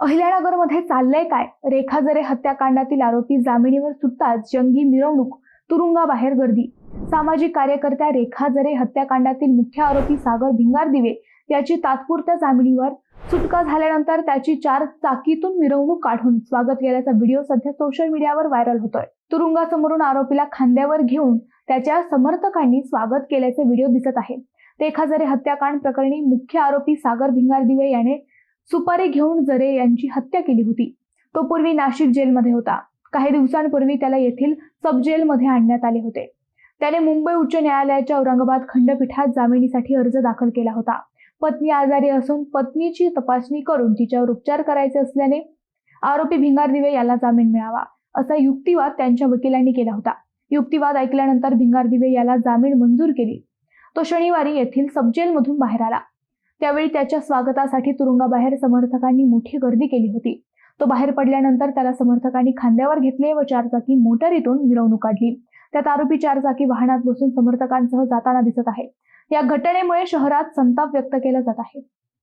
अहिल्यानगरमध्ये चाललंय काय? रेखा जरे हत्याकांडातील आरोपी जामिनीवर सुटताच जंगी मिरवणूक तुरुंगाबाहेर गर्दी. सामाजिक कार्यकर्त्या रेखा जरे हत्याकांडातील मुख्य आरोपी सागर भिंगार दिवे याची तात्पुरत्या जामिनीवर सुटका झाल्यानंतर त्याची चार चाकीतून मिरवणूक काढून स्वागत केल्याचा व्हिडिओ सध्या सोशल मीडियावर व्हायरल होतोय. तुरुंगासमोरून आरोपीला खांद्यावर घेऊन त्याच्या समर्थकांनी स्वागत केल्याचे व्हिडिओ दिसत आहे. रेखा जरे हत्याकांड प्रकरणी मुख्य आरोपी सागर भिंगार दिवे याने सुपारी घेऊन जरे यांची हत्या केली होती. तो पूर्वी नाशिक जेलमध्ये होता. काही दिवसांपूर्वी त्याला येथील सब जेलमध्ये आणण्यात आले होते. त्याने मुंबई उच्च न्यायालयाच्या औरंगाबाद खंडपीठात जामिनीसाठी अर्ज दाखल केला होता. पत्नी आजारी असून पत्नीची तपासणी करून तिच्यावर उपचार करायचे असल्याने आरोपी भिंगार दिवे याला जामीन मिळावा असा युक्तिवाद त्यांच्या वकिलांनी केला होता. युक्तिवाद ऐकल्यानंतर भिंगार दिवे याला जामीन मंजूर केली. तो शनिवारी येथील सबजेलमधून बाहेर आला. त्यावेळी त्याच्या स्वागतासाठी तुरुंगाबाहेर समर्थकांनी मोठी गर्दी केली होती. तो बाहेर पडल्यानंतर त्याला समर्थकांनी खांद्यावर घेतले व चारचाकी मोटारीतून मिरवणूक काढली. त्यात आरोपी चारचाकी वाहनात बसून समर्थकांसह जाताना दिसत आहे. या घटनेमुळे शहरात संताप व्यक्त केला जात आहे.